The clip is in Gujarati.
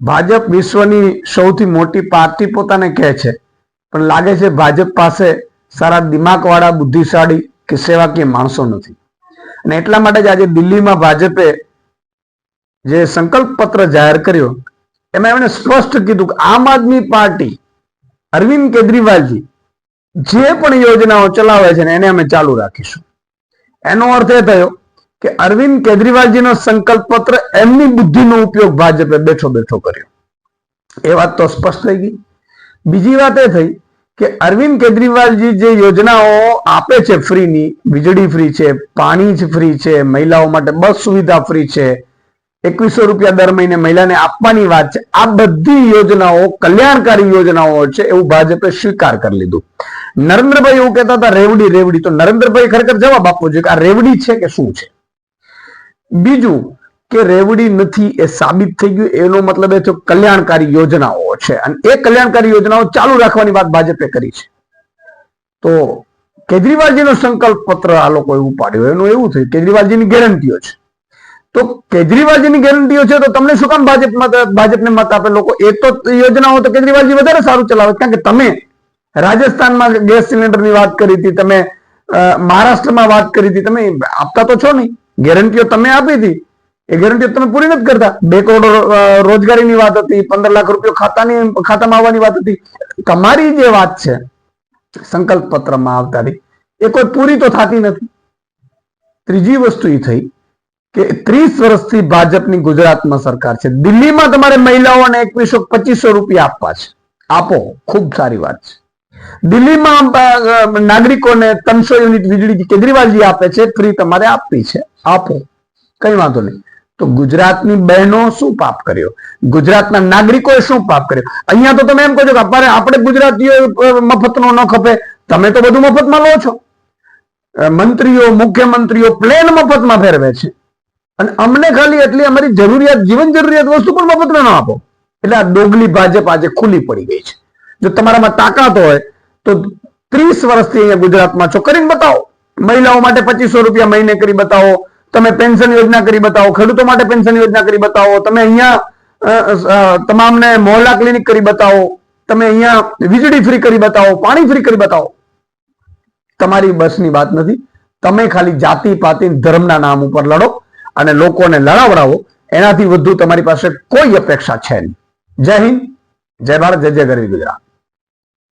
ભાજપ વિશ્વની સૌથી મોટી પાર્ટી પોતાને કહે છે. પણ લાગે છે ભાજપ પાસે સારા દિમાગવાળા, બુદ્ધિશાળી કે સેવાકીય માણસો નથી. અને એટલા માટે જ આજે દિલ્હીમાં ભાજપે જે સંકલ્પ પત્ર જાહેર કર્યો, એમાં એમણે સ્પષ્ટ કીધું કે આમ આદમી પાર્ટી, અરવિંદ કેજરીવાલજી, જે પણ યોજનાઓ ચલાવે છે ને એને અમે ચાલુ રાખીશું. એનો અર્થ એ થયો કે અરવિંદ કેજરીવાલજીનો સંકલ્પ પત્ર એમની બુદ્ધિનો ઉપયોગ ભાજપે બેઠો બેઠો કર્યો. એ વાત તો સ્પષ્ટ થઈ ગઈ. બીજી વાત એ થઈ કે અરવિંદ કેજરીવાલજી જે યોજનાઓ આપે છે ફ્રીની, વીજળી ફ્રી છે, પાણી જ ફ્રી છે, મહિલાઓ માટે બસ સુવિધા ફ્રી છે, એકવીસો રૂપિયા દર મહિને મહિલાને આપવાની વાત છે, આ બધી યોજનાઓ કલ્યાણકારી યોજનાઓ છે એવું ભાજપે સ્વીકાર કરી લીધું. નરેન્દ્રભાઈ એવું કહેતા હતા, રેવડી રેવડી. તો નરેન્દ્રભાઈ ખરેખર જવાબ આપવો જોઈએ કે આ રેવડી છે કે શું છે? બીજું કે રેવડી નથી એ સાબિત થઈ ગયું, એનો મતલબ એ થયો કલ્યાણકારી યોજનાઓ છે. અને એ કલ્યાણકારી યોજનાઓ ચાલુ રાખવાની વાત ભાજપે કરી છે. તો કેજરીવાલજીનો સંકલ્પ પત્ર આ લોકો એવું પાડ્યો એનું એવું થયું, કેજરીવાલજીની ગેરંટીઓ છે. તો કેજરીવાલજીની ગેરંટીઓ છે તો તમને શું કામ ભાજપ ભાજપને મત આપે? લોકો એ તો યોજનાઓ તો કેજરીવાલજી વધારે સારું ચલાવે. કારણ કે તમે રાજસ્થાનમાં ગેસ સિલિન્ડરની વાત કરી હતી, તમે મહારાષ્ટ્રમાં વાત કરી હતી, તમે આપતા તો છો નહીં. ગેરંટીઓ તમે આપી હતી. એ ગેરંટીઓ તમે પૂરી નથી કરતા. બે કરોડ રોજગારીની વાત હતી, પંદર લાખ રૂપિયા ખાતાની, ખાતામાં આવવાની વાત હતી. તમારી જે વાત છે, સંકલ્પ પત્રમાં આવતાની એ કોઈ પૂરી તો થતી નથી. ત્રીજી વસ્તુ એ થઈ કે ત્રીસ વર્ષથી ભાજપની ગુજરાતમાં સરકાર છે. દિલ્હીમાં તમારે મહિલાઓને એકવીસો પચીસો રૂપિયા આપવા છે. આપો, ખૂબ સારી વાત છે. દિલ્હીમાં નાગરિકોને ત્રણસો યુનિટ વીજળી કેજરીવાલજી આપે છે, ફ્રી તમારે આપવી છે. આપો. કઈ વાંધો નહીં. તો ગુજરાતની બહેનો શું પાપ કર્યો? ગુજરાતના નાગરિકોએ શું પાપ કર્યો? અહીંયા તો તમે એમ કહો છો કે આપણે ગુજરાતીઓ મફતનો ન ખપે. તમે તો બધું મફતમાં લો છો. મંત્રીઓ, મુખ્યમંત્રીઓ પ્લેન મફતમાં ફેરવે છે. અને અમને ખાલી એટલી અમારી જરૂરિયાત, જીવન જરૂરિયાત વસ્તુ પણ મફતમાં ન આપો. એટલે આ ડોગલી ભાજપ આજે ખુલ્લી પડી ગઈ છે. જો તમારામાં તાકાત હોય, તો ત્રીસ વર્ષથી અહીંયા ગુજરાતમાં છો. કરીને બતાવો. મહિલાઓ માટે પચીસો રૂપિયા મહિને કરી બતાવો. તમે પેન્શન યોજના કરી બતાવો. ખેડૂતો માટે પેન્શન યોજના કરી બતાવો. તમે અહીંયા તમામને મોહલ્લા ક્લિનિક કરી બતાવો. તમે અહીંયા વીજળી ફ્રી કરી બતાવો. પાણી ફ્રી કરી બતાવો. તમારી બસની વાત નથી. તમે ખાલી જાતિ, પાતિ ધર્મના નામ ઉપર લડો અને લોકોને લડાવડાવો. એનાથી વધુ તમારી પાસે કોઈ અપેક્ષા છે નહીં. જય હિન્દ. જય ભારત. જય જય ગરવી ગુજરાત.